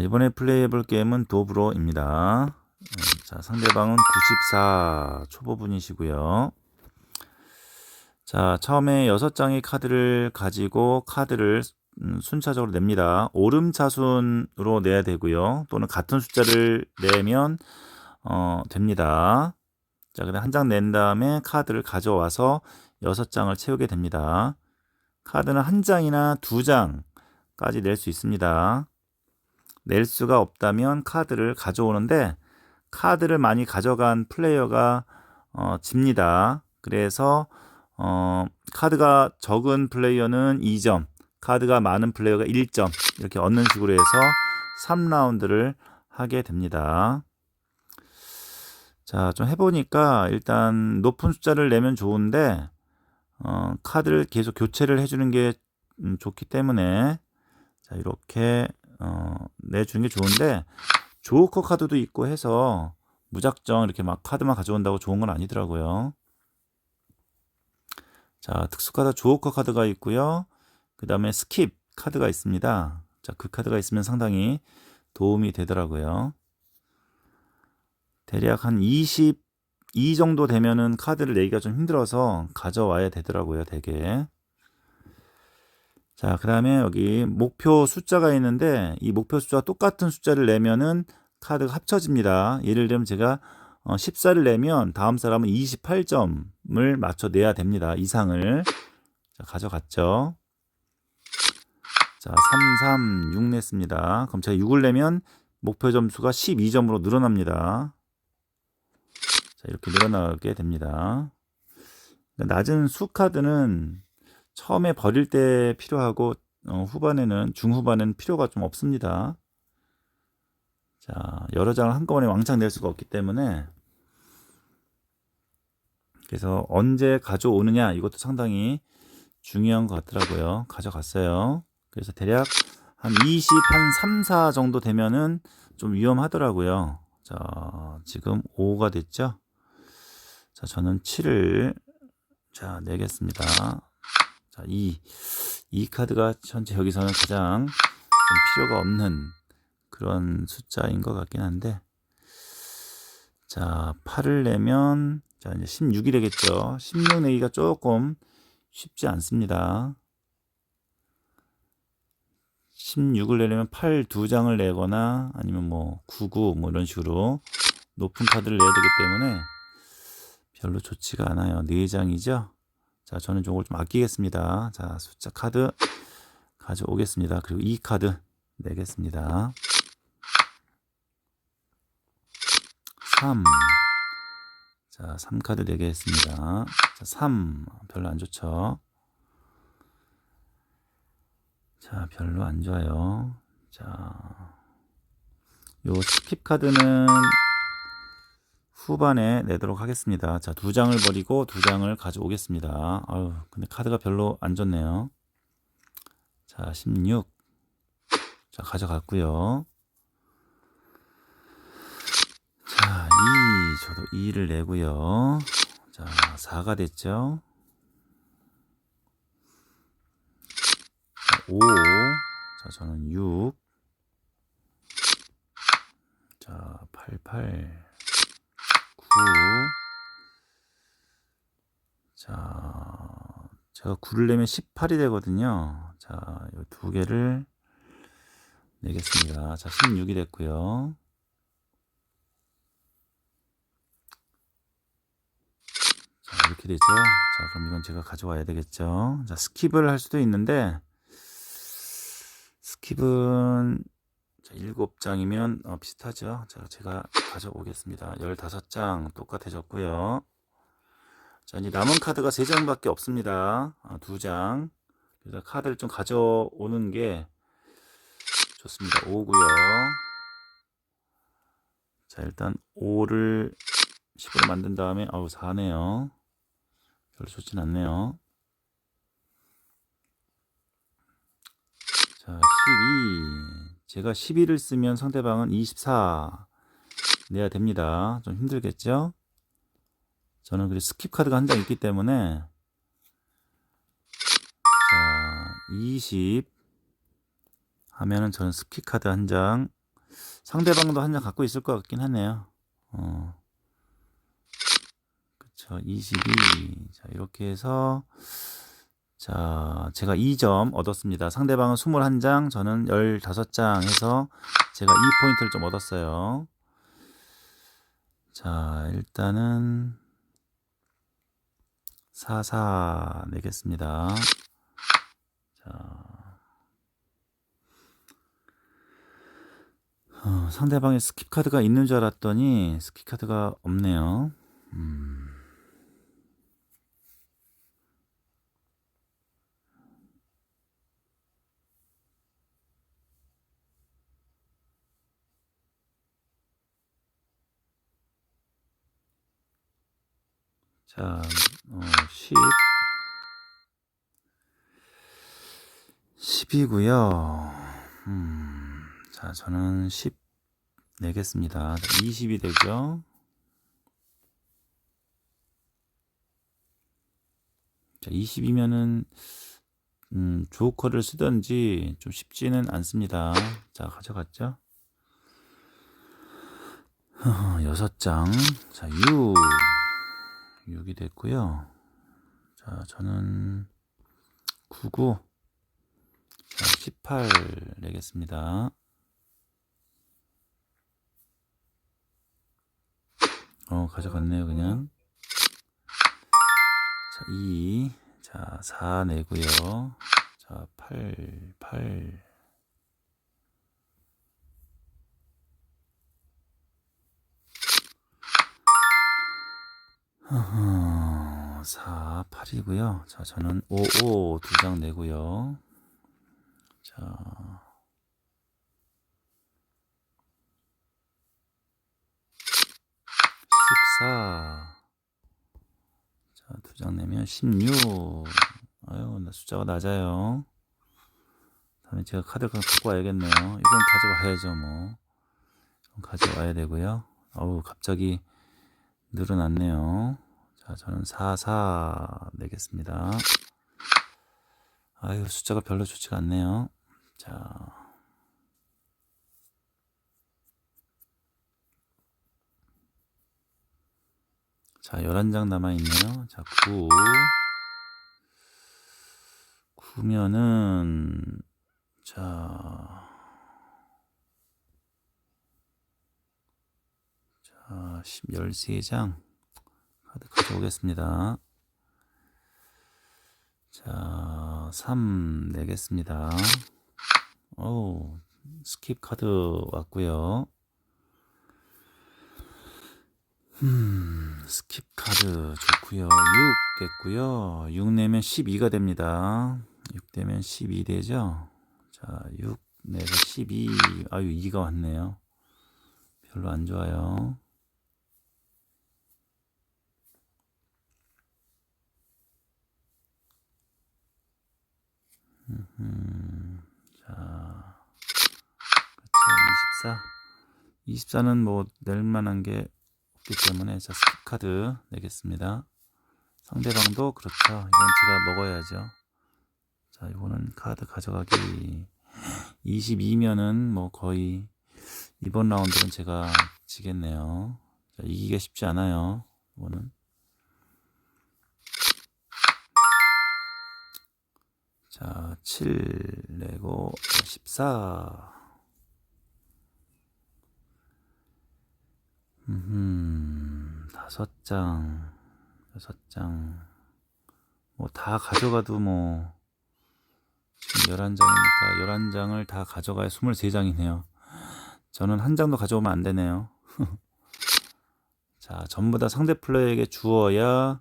이번에 플레이해볼 게임은 도브로입니다. 음, 자, 상대방은 94 초보분이시고요. 자, 처음에 6장의 카드를 가지고 카드를 음, 순차적으로 냅니다. 오름차순으로 내야 되고요. 또는 같은 숫자를 내면 어, 됩니다. 자, 그다음 한장 낸 다음에 카드를 가져와서 6장을 채우게 됩니다. 카드는 한 장이나 두 장까지 낼 수 있습니다. 낼 수가 없다면 카드를 가져오는데 카드를 많이 가져간 플레이어가 어, 집니다. 그래서 어, 카드가 적은 플레이어는 2점, 카드가 많은 플레이어가 1점 이렇게 얻는 식으로 해서 3라운드를 하게 됩니다. 자, 좀 해보니까 일단 높은 숫자를 내면 좋은데 어, 카드를 계속 교체를 해주는 게 음, 좋기 때문에 자 이렇게 어, 내주는 게 좋은데 조커 카드도 있고 해서 무작정 이렇게 막 카드만 가져온다고 좋은 건 아니더라고요. 자 특수 카드 조커 카드가 있고요. 그 다음에 스킵 카드가 있습니다. 자 그 카드가 있으면 상당히 도움이 되더라고요. 대략 한 22 정도 되면은 카드를 내기가 좀 힘들어서 가져와야 되더라고요, 되게. 자, 그 다음에 여기 목표 숫자가 있는데 이 목표 숫자와 똑같은 숫자를 내면은 카드가 합쳐집니다. 예를 들면 제가 14를 내면 다음 사람은 28점을 맞춰내야 됩니다. 이상을. 자, 가져갔죠. 자, 3, 3, 6 냈습니다. 그럼 제가 6을 내면 목표 점수가 12점으로 늘어납니다. 자, 이렇게 늘어나게 됩니다. 낮은 수 카드는 처음에 버릴 때 필요하고 어, 후반에는 중후반에는 필요가 좀 없습니다. 자, 여러 장을 한꺼번에 왕창 낼 수가 없기 때문에 그래서 언제 가져오느냐 이것도 상당히 중요한 것 같더라고요. 가져갔어요. 그래서 대략 한 20, 한 3, 4 정도 되면은 좀 위험하더라고요. 자, 지금 5가 됐죠? 자, 저는 7을 자, 내겠습니다. 자, 2. 이 카드가 현재 여기서는 가장 좀 필요가 없는 그런 숫자인 것 같긴 한데. 자, 8을 내면 자, 이제 16이 되겠죠. 16 내기가 조금 쉽지 않습니다. 16을 내려면 8두 장을 내거나 아니면 뭐 99, 뭐 이런 식으로 높은 카드를 내야 되기 때문에 별로 좋지가 않아요. 4장이죠. 자, 저는 이걸 좀 아끼겠습니다. 자, 숫자 카드 가져오겠습니다. 그리고 이 카드 내겠습니다. 3. 자, 3카드 내겠습니다. 자, 3. 별로 안 좋죠. 자, 별로 안 좋아요. 자, 요 스킵 카드는 후반에 내도록 하겠습니다. 자, 두 장을 버리고 두 장을 가져오겠습니다. 아유, 근데 카드가 별로 안 좋네요. 자, 16. 자, 가져갔고요. 자, 2. 저도 2를 내고요. 자, 4가 됐죠. 자, 5. 자, 저는 6. 자, 8, 8. 9. 자, 제가 9를 내면 18이 되거든요. 자, 이 두 개를 내겠습니다. 자, 16이 됐고요. 자, 이렇게 되죠. 자, 그럼 이건 제가 가져와야 되겠죠. 자, 스킵을 할 수도 있는데, 스킵은 자, 7장이면 어, 비슷하죠. 자, 제가 가져오겠습니다. 15장 똑같아졌고요. 자, 이제 남은 카드가 3장밖에 없습니다. 아, 2장. 그래서 카드를 좀 가져오는 게 좋습니다. 5고요. 자, 일단 5를 10으로 만든 다음에 아우 4네요. 별로 좋진 않네요. 자, 12. 제가 11을 쓰면 상대방은 24 내야 됩니다. 좀 힘들겠죠? 저는 그래 스킵 카드가 한 장 있기 때문에 자, 20 하면은 저는 스킵 카드 한 장 상대방도 한 장 갖고 있을 것 같긴 하네요. 어. 그쵸. 22. 자, 이렇게 해서, 자, 제가 2점 얻었습니다. 상대방은 21장, 저는 15장 해서 제가 2포인트를 좀 얻었어요. 자, 일단은 44 내겠습니다. 자, 어, 상대방의 스킵 카드가 있는 줄 알았더니 스킵 카드가 없네요. 음. 자, 어, 10. 10이고요. 음, 자, 저는 10 내겠습니다. 20이 되죠. 자, 20이면은 음, 조커를 쓰던지 좀 쉽지는 않습니다. 자, 가져갔죠. 여섯 장. 자, 6. 6이 됐고요. 자, 저는 99. 자, 18 내겠습니다. 어, 가져갔네요, 그냥. 자, 2. 자, 4 내고요. 자, 8, 8. 어허, 4, 8이고요. 자, 저는 5, 5 두 장 내고요. 자, 14. 자, 두 장 내면 16. 아유, 나 숫자가 낮아요. 다음에 제가 카드를 갖고 와야겠네요. 이건 가져와야죠, 뭐. 가져와야 되고요. 어우, 갑자기 늘어났네요. 자, 저는 4, 4 내겠습니다. 아유, 숫자가 별로 좋지가 않네요. 자. 자, 11장 남아있네요. 자, 9. 9면은, 자, 자, 10, 13장. 카드 가져오겠습니다. 자, 3 내겠습니다. 어우, 스킵 카드 왔고요. 음, 스킵 카드 좋고요. 6 됐고요. 6 내면 12가 됩니다. 6 되면 12 되죠. 자, 6 내가 12. 아유, 2가 왔네요. 별로 안 좋아요. 음, 자, 그쵸, 24. 24는 뭐, 낼 만한 게 없기 때문에, 자, 스킵 카드 내겠습니다. 상대방도 그렇죠. 이건 제가 먹어야죠. 자, 이거는 카드 가져가기 22면은 뭐 거의 이번 라운드는 제가 지겠네요. 자, 이기기가 쉽지 않아요. 이거는. 자, 7 내고 14. 음, 다섯 장, 여섯 장. 뭐 다 가져가도 뭐 지금 11장이니까 11장을 다 가져가야 23장이네요. 저는 한 장도 가져오면 안 되네요. 자, 전부 다 상대 플레이에게 주어야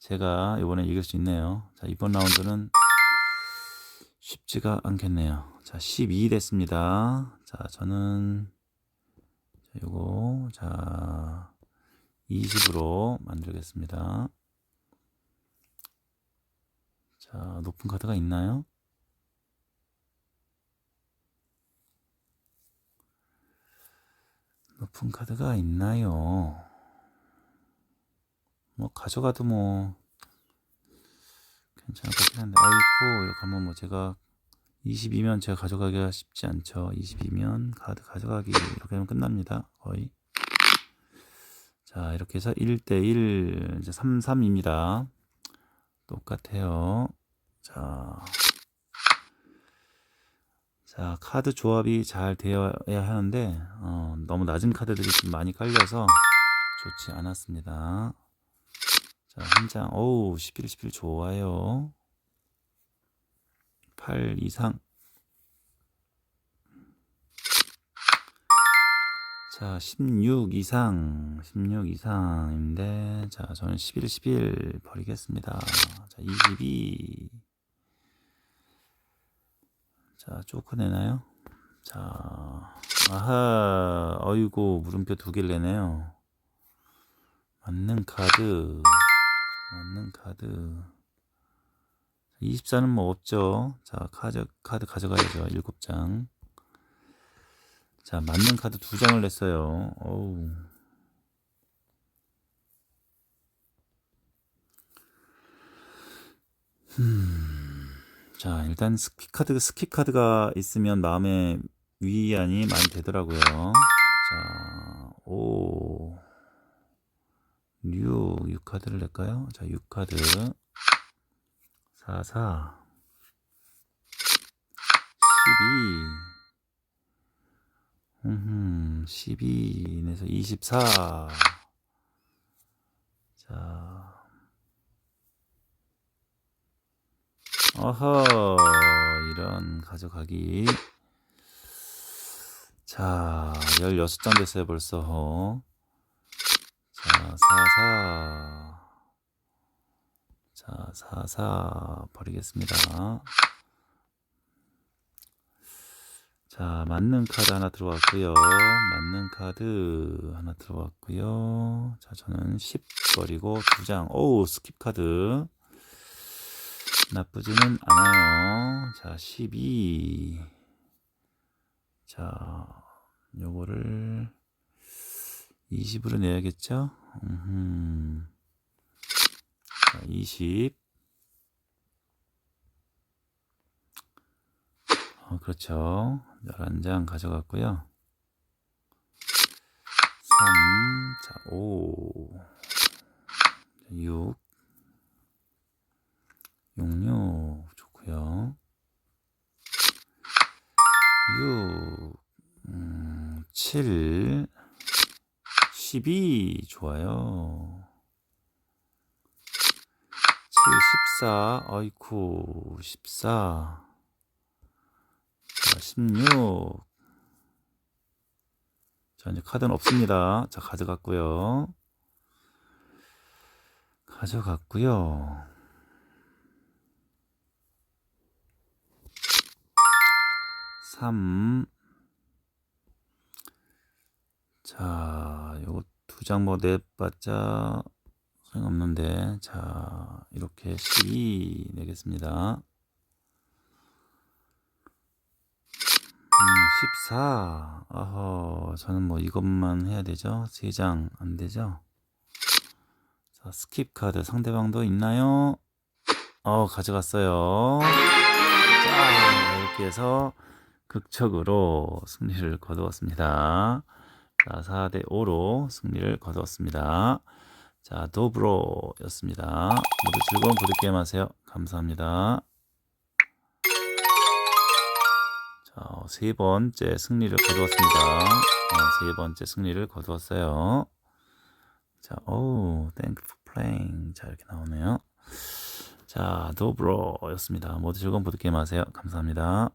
제가 이번에 이길 수 있네요. 자, 이번 라운드는 쉽지가 않겠네요. 자, 12 됐습니다. 자, 저는 자, 요거 자 20으로 만들겠습니다. 자, 높은 카드가 있나요? 높은 카드가 있나요? 뭐 가져가도 뭐 괜찮을 것 같긴 한데 아이쿠 이렇게 하면 뭐 제가 22면 제가 가져가기가 쉽지 않죠. 22면 카드 가져가기 이렇게 하면 끝납니다. 거의. 자, 이렇게 해서 1대1 이제 3, 3입니다. 똑같아요. 자. 자, 카드 조합이 잘 되어야 하는데 어, 너무 낮은 카드들이 좀 많이 깔려서 좋지 않았습니다. 자, 한 장. 오우, 11, 11 좋아요. 8 이상. 자, 16 이상. 16 이상인데, 자, 저는 11, 11 버리겠습니다. 자, 22. 자, 쪼크내나요? 자, 아하, 어이구, 물음표 두 개를 내네요. 맞는 카드, 맞는 카드. 24는 뭐 없죠. 자, 카드, 카드 가져가야죠. 7장. 자, 맞는 카드 두 장을 냈어요. 어우. 음. 자, 일단 스킵 카드, 스킵 카드가 있으면 마음의 위안이 많이 되더라고요. 자, 오. 6, 6 카드를 낼까요? 자, 6 카드. 4, 4. 12. 음, 12 내서 24. 자. 어허, 이런 가져가기. 자, 16장 됐어요, 벌써. 자, 4, 4. 자, 4, 4 버리겠습니다. 자, 맞는 카드 하나 들어왔고요. 맞는 카드 하나 들어왔고요. 자, 저는 10 버리고 두 장. 오우, 스킵 카드. 나쁘지는 않아요. 자, 12. 자, 요거를 20으로 내야겠죠? 자, 20. 어, 그렇죠. 11장 가져갔고요. 3, 자, 5, 6, 66 좋고요. 6, 음, 7, 12 좋아요. 7, 14, 아이쿠, 14. 자, 16. 자, 이제 카드는 없습니다. 자, 가져갔고요. 가져갔고요. 삼. 자, 요거 두 장 뭐 내봤자 소용없는데, 자, 이렇게 12 내겠습니다. 음, 14. 어허, 저는 뭐 이것만 해야 되죠? 3장 안 되죠? 자, 스킵 카드 상대방도 있나요? 어, 가져갔어요. 자, 이렇게 해서 극적으로 승리를 거두었습니다. 자, 4대 5로 승리를 거두었습니다. 자, 도브로였습니다. 모두 즐거운 보드게임 하세요. 감사합니다. 자, 세 번째 승리를 거두었습니다. 어, 세 번째 승리를 거두었어요. 자, 오, thank you for playing. 자, 이렇게 나오네요. 자, 도브로였습니다. 모두 즐거운 보드게임 하세요. 감사합니다.